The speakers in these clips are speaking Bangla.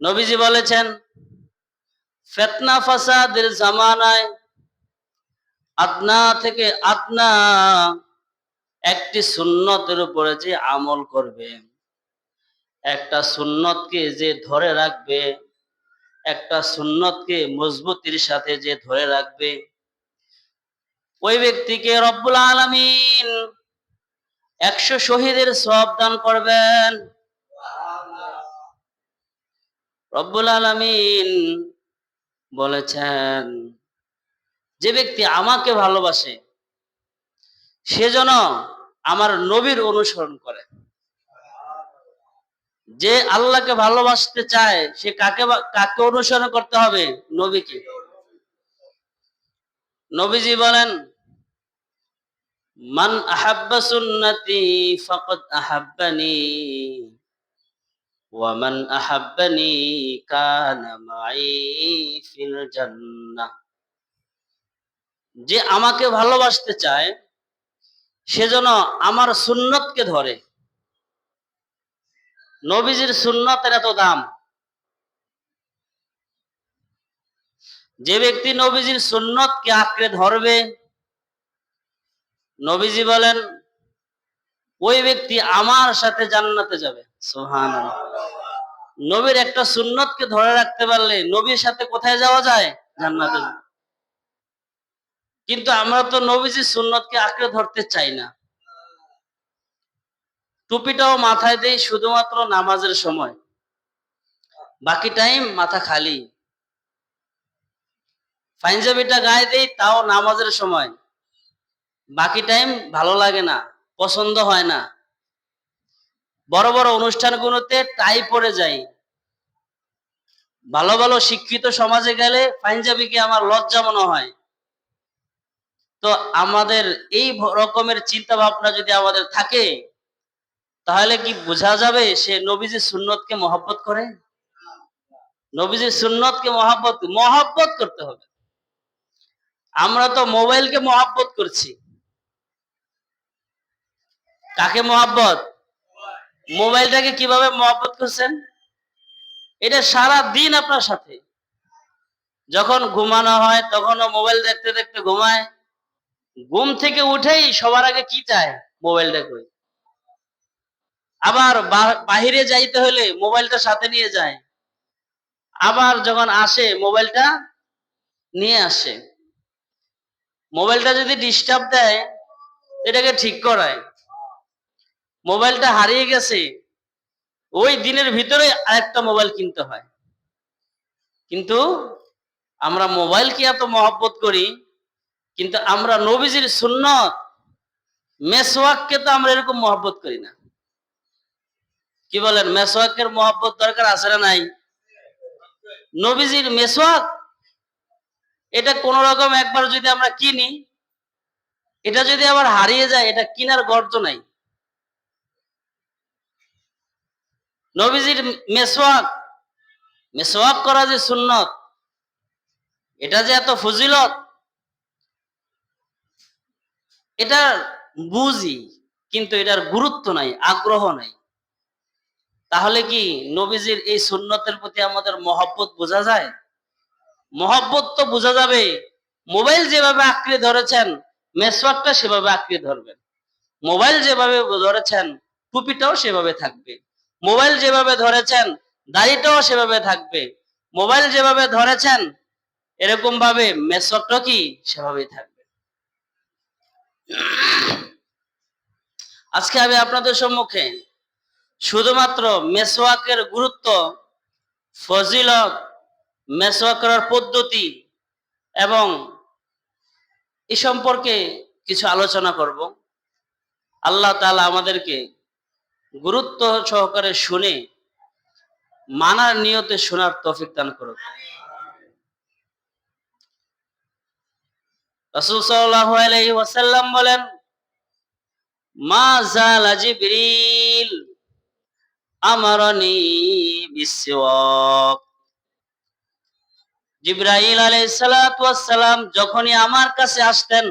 নবীজি বলেছেন, ফেতনা ফাসাদের জামানায় আদনা থেকে আদনা একটি সুন্নতের উপরে যে আমল করবে, একটা সুন্নতকে যে ধরে রাখবে, একটা সুন্নতকে মজবুতির সাথে যে ধরে রাখবে, ওই ব্যক্তিকে রব্বুল আলামিন একশো শহীদের সব দান করবেন। রব্বুল আলামিন বলেছেন, যে ব্যক্তি আমাকে ভালোবাসে, সে যেন আমার নবীর অনুসরণ করে। যে আল্লাহকে ভালোবাসতে চায়, সে কাকে কাকে অনুসরণ করতে হবে? নবীকে। নবীজি বলেন, মান আহাব্বা সুন্নতি ফাকাদ আহাব্বানি। মান আহাব্বানি কানা মাই ফিল জান্নাহ যে আমাকে ভালোবাসতে চায় সেজন্য আমার সুন্নতকে ধরে। নবীজির সুন্নতের এত দাম। যে ব্যক্তি নবীজির সুন্নতকে আঁকড়ে ধরবে, নবীজি বলেন, ওই ব্যক্তি আমার সাথে জান্নাতে যাবে। সোহান নবীর একটা সুন্নতকে ধরে রাখতে পারলে নবীর সাথে কোথায় যাওয়া যায়? জান্নাতে কিন্তু আমরা তো নবীজির সুন্নতকে আঁকড়ে ধরতে চাই না। টুপিটাও মাথায় দেই শুধুমাত্র নামাজের সময়। বাকি টাইম মাথা খালি। পাঞ্জাবিটা গায়ে দেই তাও নামাজের সময়। বাকি টাইম ভালো লাগে না, পছন্দ হয় না। বড় বড় অনুষ্ঠানগুলোতে টাই পরে যাই ভালো ভালো শিক্ষিত সমাজে গেলে পাঞ্জাবিকে আমার লজ্জা মনে হয়। তো আমাদের এই রকমের চিন্তা ভাবনা যদি আমাদের থাকে, তাহলে কি বোঝা যাবে সে নবীজির সুন্নতকে মহব্বত করে? নবীজির সুন্নতকে মহাব্বত মহাব্বত করতে হবে। আমরা তো মোবাইলকে মহাব্বত করছি। কাকে মহাব্বত? মোবাইলটাকে কীভাবে মহাব্বত করছেন? এটা সারা দিন আপনার সাথে। যখন ঘুমানো হয়, তখনও মোবাইল দেখতে দেখতে ঘুমায়। ঘুম থেকে উঠেই সবার আগে কি চায়? মোবাইলটা কই আবার বাহিরে যাইতে হলে মোবাইলটা সাথে নিয়ে যায়। আবার যখন আসে, মোবাইলটা নিয়ে আসে। মোবাইলটা যদি ডিস্টার্ব দেয়, এটাকে ঠিক করায়। মোবাইলটা হারিয়ে গেছে, ওই দিনের ভিতরে আরেকটা মোবাইল কিনতে হয়। কিন্তু আমরা মোবাইল মোবাইলকে এত মহব্বত করি? কিন্তু আমরা নবীজির সুন্নত, মেসওয়াককে তো আমরা এরকম মহব্বত করি না। কি বলেন, মেসওয়াকের মহব্বত দরকার আছে না নাই? নবীজির মেসওয়াক, এটা কোন রকম একবার যদি আমরা কিনি, এটা যদি আবার হারিয়ে যায়, এটা কিনার গর্জ নাই। নবীজির মেসওয়াক মেসওয়াক করা যে সুন্নত, এটা যে এত ফজিলত, এটা বুঝি, কিন্তু এটার গুরুত্ব নাই, আগ্রহ নাই। তাহলে কি নবীজির এই সুন্নতের প্রতি আমাদের মহব্বত বোঝা যায়? মহব্বত তো বোঝা যাবে, মোবাইল যেভাবে আঁকড়ে ধরেছেন, মেসওয়াকটা সেভাবে আঁকড়ে ধরবেন। মোবাইল যেভাবে ধরেছেন, টুপিটাও সেভাবে থাকবে। মোবাইল যেভাবে ধরেছেন, দাড়িটাও সেভাবে থাকবে। মোবাইল যেভাবে ধরেছেন, এরকম ভাবে মেসওয়াকটা কি সেভাবেই থাকবে। আজকে আমি আপনাদের সম্মুখে শুধুমাত্র মেসওয়াকের গুরুত্ব, ফজিলত, মেসওয়াক করার পদ্ধতি এবং এ সম্পর্কে কিছু আলোচনা করব। আল্লাহ তাআলা আমাদেরকে গুরুত্ব সহকারে শুনে, মানার নিয়তে শোনার তৌফিক দান করুক ওয়াসাল্লাম বলেন, মা জালা জিবরিল আমারনি বিসওয়াক। জিব্রাইল আলাইহিস সালাতু যখনই আমার কাছে আসতেন,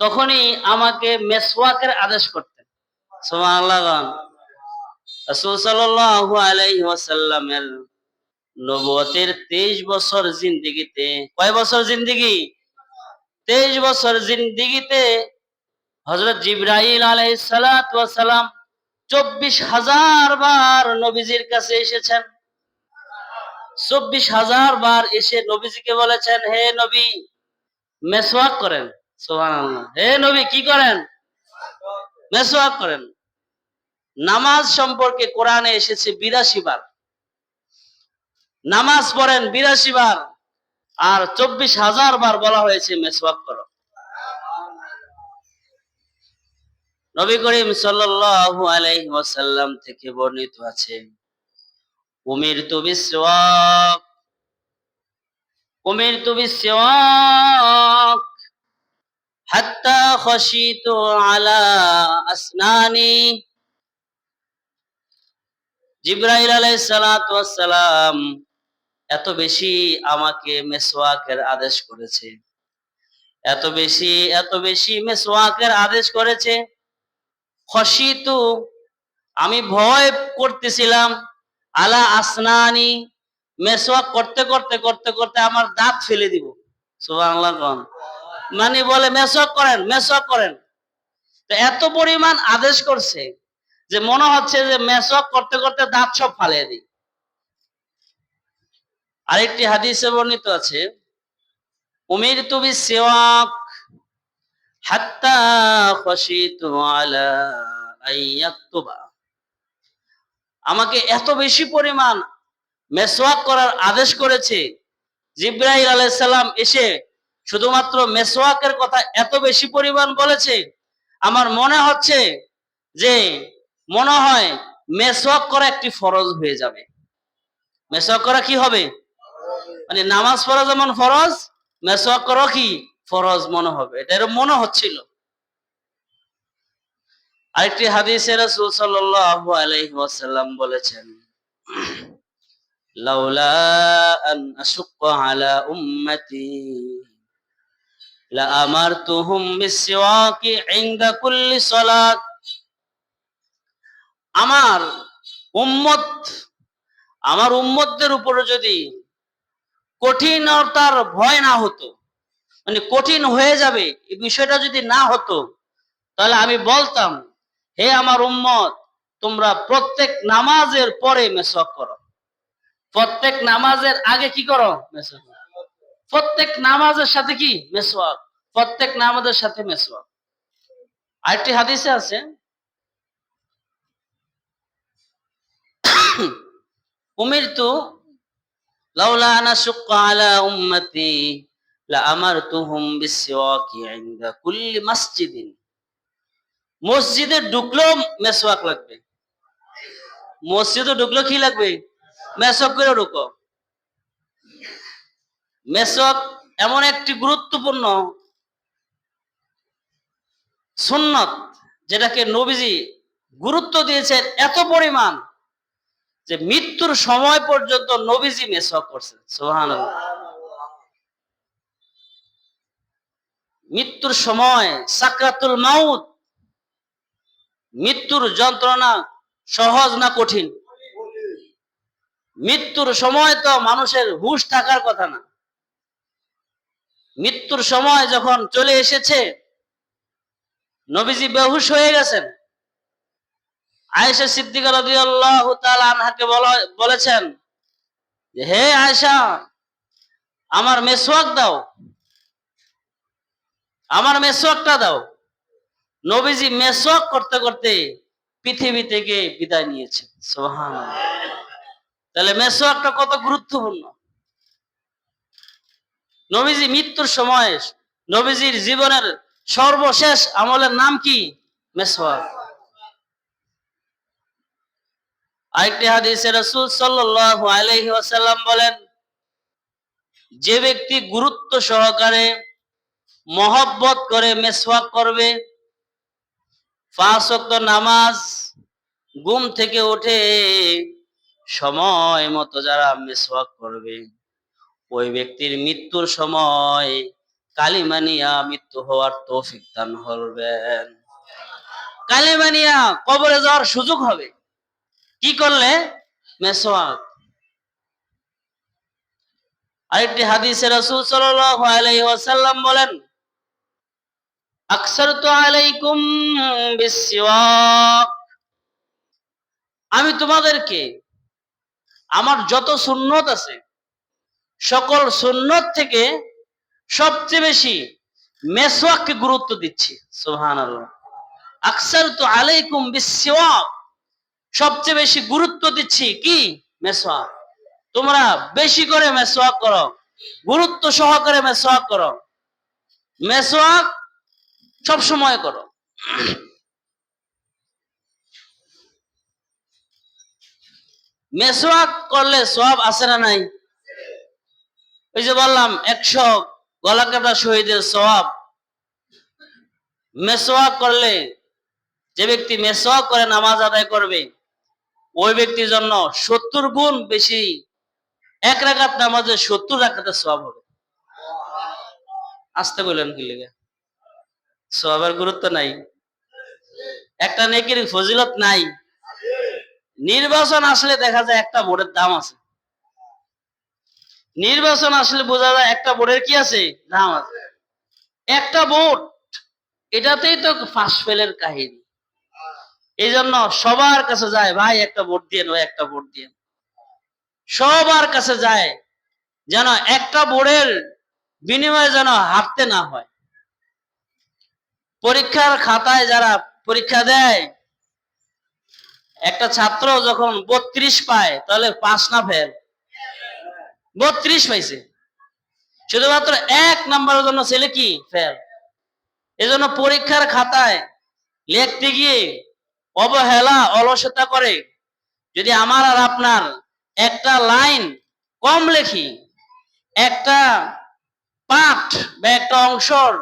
তখনই আমাকে মেসওয়াকের আদেশ করতেন। সুবহানাল্লাহ গান। রাসূল 23 বছর জিন্দেগিতে, কয় বছর জিন্দেগি? 23 বছর ওয়াস সালাম 24 হাজার বার নবীজির কাছে এসেছেন। চব্বিশ হাজার বার এসে নবীজিকে বলেছেন, হে নবী, মেসওয়াক করেন। সুবহানাল্লাহ। হে নবী, কি করেন? মেসওয়াক করেন। নামাজ সম্পর্কে কোরআনে এসেছে বিরাশি বার। নামাজ পড়েন বিরাশি বার, আর চব্বিশ হাজার বার বলা হয়েছে মেসওয়াক করো। নবী করিম ওয়াসাল্লাম থেকে বর্ণিত আছে, উমিরতু বিসওয়াক উমিরতু বিসওয়াক, হাত্তা খাশিতু আলা আসনানি। জিব্রাইল আলাইহিস সালাতু সালাম এত বেশি আমাকে মেসওয়াকের আদেশ করেছে। এত বেশি এত বেশি মেসওয়াকের আদেশ করেছে। খসিতু, আমি ভয় করতেছিলাম। আলা আসনানি, মেসওয়াক করতে করতে করতে করতে আমার দাঁত ফেলে দিব। সুবহানাল্লাহ মানে বলে, মেসওয়াক করেন মেসওয়াক করেন। তো এত পরিমাণ আদেশ করছে। যে মনে হচ্ছে যে মেসওয়াক করতে করতে দাঁত সব ফালিয়ে দিই। আরেকটি হাদিসে বর্ণিত আছে উমির তুবি সেওয়াক হাত্তা খসিতু আলা আমাকে এত বেশি পরিমাণ মেসওয়াক করার আদেশ করেছে জিব্রাহিল আলাইসাল্লাম এসে শুধুমাত্র মেসওয়াকের কথা এত বেশি পরিমাণ বলেছে, আমার মনে হচ্ছে যে মনে হয় মেসওয়াক করা একটি ফরজ হয়ে যাবে। মেসওয়াক করা কি হবে? মানে নামাজ পড়া যেমন ফরজ, মেসওয়াক করা কি ফরজ মনে হবে। এটা এরকম মনে হচ্ছিল। আরেকটি হাদিসে রাসূল সাল্লাল্লাহু আলাইহি ওয়াসাল্লাম বলেছেন, লাউলা আন আশুক্কা আলা উম্মতি, লা আমারতুহুম বিসওয়াকি ইনদা কুল্লি সালাত। আমার উম্মত, আমার উম্মতদের উপরে যদি কঠিনতার ভয় না হতো মানে কঠিন হয়ে যাবে, এই বিষয়টা যদি না হতো, তাহলে আমি বলতাম, হে আমার উম্মত, তোমরা প্রত্যেক নামাজের পরে মেসক করো। প্রত্যেক নামাজের আগে কি করো? মেসক প্রত্যেক নামাজের সাথে কি? মেসওয়াক। প্রত্যেক নামাজের সাথে মেসওয়াক। আরেকটি হাদিসে আছে উমিরতু লাউলা আনা আলা উম্মতি বিসওয়াকি ইনদা কুল্লি মাসজিদিন। মসজিদে ঢুকলেও মেসওয়াক লাগবে। মসজিদে ঢুকলো কি লাগবে? মেসওয়াক করে ঢুকো। মেসওয়াক এমন একটি গুরুত্বপূর্ণ সুন্নত, যেটাকে নবীজি গুরুত্ব দিয়েছেন এত পরিমাণ। যে মৃত্যুর সময় পর্যন্ত নবীজি মেসওয়াক করছেন। সুবহানাল্লাহ। মৃত্যুর সময়, সাকরাতুল মাউত। মৃত্যুর যন্ত্রণা সহজ না কঠিন? মৃত্যুর সময় তো মানুষের হুশ থাকার কথা না। মৃত্যুর সময় যখন চলে এসেছে, নবীজি বেহুশ হয়ে গেছেন। আয়েশা সিদ্দিকা আনহাকে বলেছেন হে আয়েশা, আমার মেসওয়াক দাও। আমার মেসওয়াকটা দাও। নবীজি মেসওয়াক করতে করতে পৃথিবী থেকে বিদায় নিয়েছেন। সুবহানাল্লাহ। তাহলে মেসওয়াকটা কত গুরুত্বপূর্ণ? নবীজি মৃত্যুর সময় নবীজির জীবনের সর্বশেষ আমলের নাম কি? মেসওয়াক। আরেকটি হাদিসে রাসূল ওয়াসাল্লাম বলেন, যে ব্যক্তি গুরুত্ব সহকারে মহব্বত করে মেসওয়াক করবে নামাজ, ঘুম থেকে উঠে সময় মতো যারা মেসওয়াক করবে, ওই ব্যক্তির মৃত্যুর সময় কালিমানিয়া মৃত্যু হওয়ার তৌফিক দান করবেন। কালিমানিয়া কবরে যাওয়ার সুযোগ হবে। কি করলে? মেসওয়াক। আরেকটি হাদিসে রাসূল ওয়াসাল্লাম বলেন, আকসারতু আলাইকুম বিসওয়াক। আমি তোমাদেরকে, আমার যত সুন্নত আছে, সকল সুন্নত থেকে সবচেয়ে বেশি মেসওয়াককে গুরুত্ব দিচ্ছি। সুবহানাল্লাহ। আকসারতু আলাইকুম বিসওয়াক। সবচেয়ে বেশি গুরুত্ব দিচ্ছি কি? মেসওয়াক তোমরা বেশি করে মেসওয়াক করো। গুরুত্ব সহকারে মেসওয়াক করো। মেসওয়াক সব সময় করো। মেসওয়াক করলে সব আছে না নাই? ওই যে বললাম, একশো গলা কাটা শহীদের সব মেসওয়াক করলে যে ব্যক্তি মেসওয়াক করে, নামাজ আদায় করবে ওই ব্যক্তির জন্য সত্তর গুণ বেশি এক রাকাত নামাজে সত্তর রাকাতের সব হবে। আসতে বললেন কি লেগে? গুরুত্ব নাই। একটা নেকির ফজিলত নাই। নির্বাচন আসলে দেখা যায় একটা বোর্ডের দাম আছে। নির্বাচন আসলে বোঝা যায় একটা বোর্ডের কি আছে? দাম আছে। একটা ভোট এটাতেই তো ফাঁস ফেলের কাহিনী। এই জন্য সবার কাছে যায়, ভাই, একটা ভোট দিয়ে ভাই, একটা ভোট দিয়ে সবার কাছে যায় যেন একটা বোর্ডের বিনিময়ে যেন হারতে না হয়। পরীক্ষার খাতায় যারা পরীক্ষা দেয়, একটা ছাত্র যখন বত্রিশ পায়, তাহলে পাস না ফেল? বত্রিশ পাইছে। শুধুমাত্র এক নাম্বারের জন্য ছেলে কি? ফেল। এজন্য পরীক্ষার খাতায় লিখতে গিয়ে অবহেলা অলসতা করে। যদি আমার আর আপনার একটা লাইন কম লেখি, একটা পাঠ বা একটা অংশর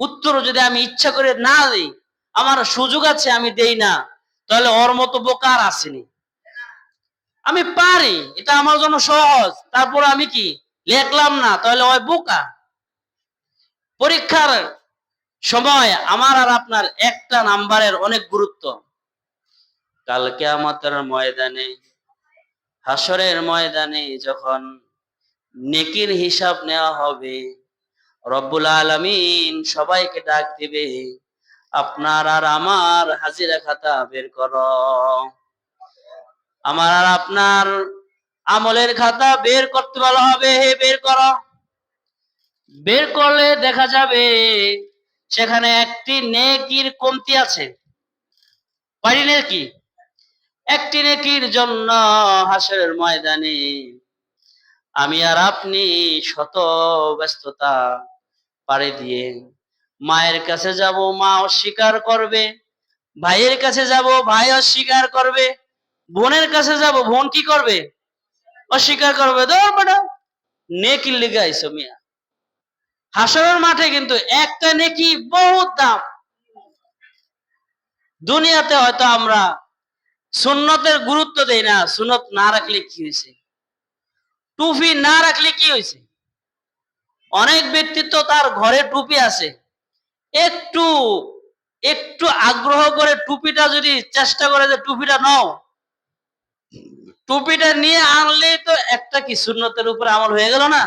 উত্তর যদি আমি ইচ্ছা করে না দিই, আমার সুযোগ আছে, আমি দেই না, তাহলে ওর মতো বোকা আর আসেনি। আমি পারি, এটা আমার জন্য সহজ, তারপর আমি কি লেখলাম না, তাহলে ওই বোকা। পরীক্ষার সময় আমার আর আপনার একটা নাম্বারের অনেক গুরুত্ব। কালকে আমাদের ময়দানে হাসরের ময়দানে যখন নেকির হিসাব নেওয়া হবে, রব্বুল আলামিন সবাইকে ডাক দিবে, আপনার আর আমার হাজিরা খাতা বের করো। আমার আর আপনার আমলের খাতা বের করতে বলা হবে, হে বের করো। বের করলে দেখা যাবে সেখানে একটি নেকির কমতি আছে। কয়টি নেকি একটি নেকির জন্য হাসরের ময়দানে। আমি আর আপনি শত ব্যস্ততা পাড়ি দিয়ে মায়ের কাছে যাব, মা অস্বীকার করবে, ভাইয়ের কাছে যাব, ভাই অস্বীকার করবে, বোনের কাছে যাব, বোন কি করবে? অস্বীকার করবে নেকির লিগে আইসো মিয়া। হাসরের মাঠে কিন্তু একটা নেকি বহুত দাম। দুনিয়াতে হয়তো আমরা সুন্নতের গুরুত্ব দেয় না, সুন্নত না রাখলে কি হয়েছে? টুপি না রাখলে কি হয়েছে? অনেক ব্যক্তিত্ব তার ঘরে টুপি আছে, একটু একটু আগ্রহ করে টুপিটা যদি চেষ্টা করে যে টুপিটা নাও, টুপিটা নিয়ে আনলেই তো একটা কি সুন্নতের উপরে আমল হয়ে গেল না?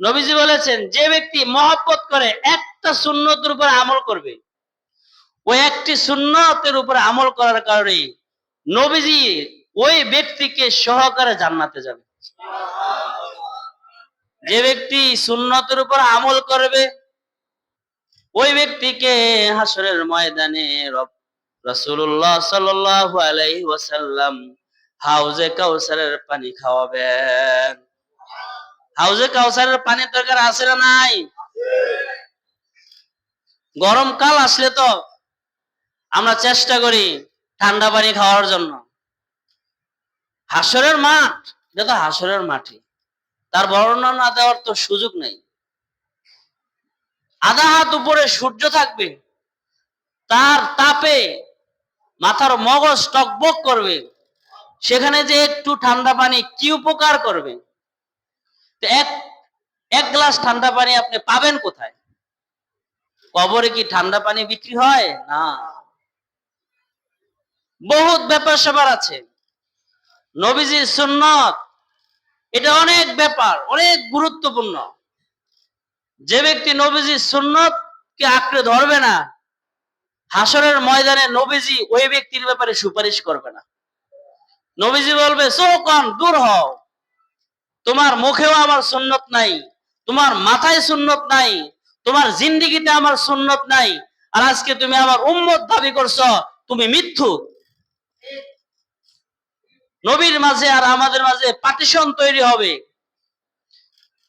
নবীজি বলেছেন, যে ব্যক্তি মহব্বত করে একটা সুন্নতের উপর আমল করবে ওই একটি সুন্নতের উপর আমল করার কারণে নবীজি ওই ব্যক্তিকে সহকারে জান্নাতে যাবে। যে ব্যক্তি সুন্নতের উপর আমল করবে, ওই ব্যক্তিকে হাসরের ময়দানে রব রাসূলুল্লাহ সাল্লাল্লাহু আলাইহি ওয়াসাল্লাম হাউজে কাউসারের পানি খাওয়াবেন হাউজে কাউসারের পানির দরকার আছে না নাই? গরমকাল আসলে তো আমরা চেষ্টা করি ঠান্ডা পানি খাওয়ার জন্য। হাসরের মাঠ, এটা হাসরের মাটি তার বর্ণনা না দেওয়ার তো সুযোগ নেই। আধা হাত উপরে সূর্য থাকবে, তার তাপে মাথার মগজ টকবক করবে, সেখানে যে একটু ঠান্ডা পানি কি উপকার করবে? এক এক গ্লাস ঠান্ডা পানি আপনি পাবেন কোথায়? কবরে কি ঠান্ডা পানি বিক্রি হয়? না। বহুত ব্যাপার স্যাপার আছে। নবীজির সুন্নত, এটা অনেক ব্যাপার, অনেক গুরুত্বপূর্ণ। যে ব্যক্তি নবীজির সুন্নত কে আঁকড়ে ধরবে না, হাসরের ময়দানে নবীজি ওই ব্যক্তির ব্যাপারে সুপারিশ করবে না। নবীজি বলবে চোকন দূর হও। তোমার মুখেও আমার সুন্নত নাই, তোমার মাথায় সুন্নত নাই, তোমার জিন্দিগিতে আমার সুন্নত নাই, আর আজকে তুমি আমার উম্মত দাবি করছ, তুমি মিথ্যু নবীর মাঝে আর আমাদের মাঝে পার্টিশন তৈরি হবে।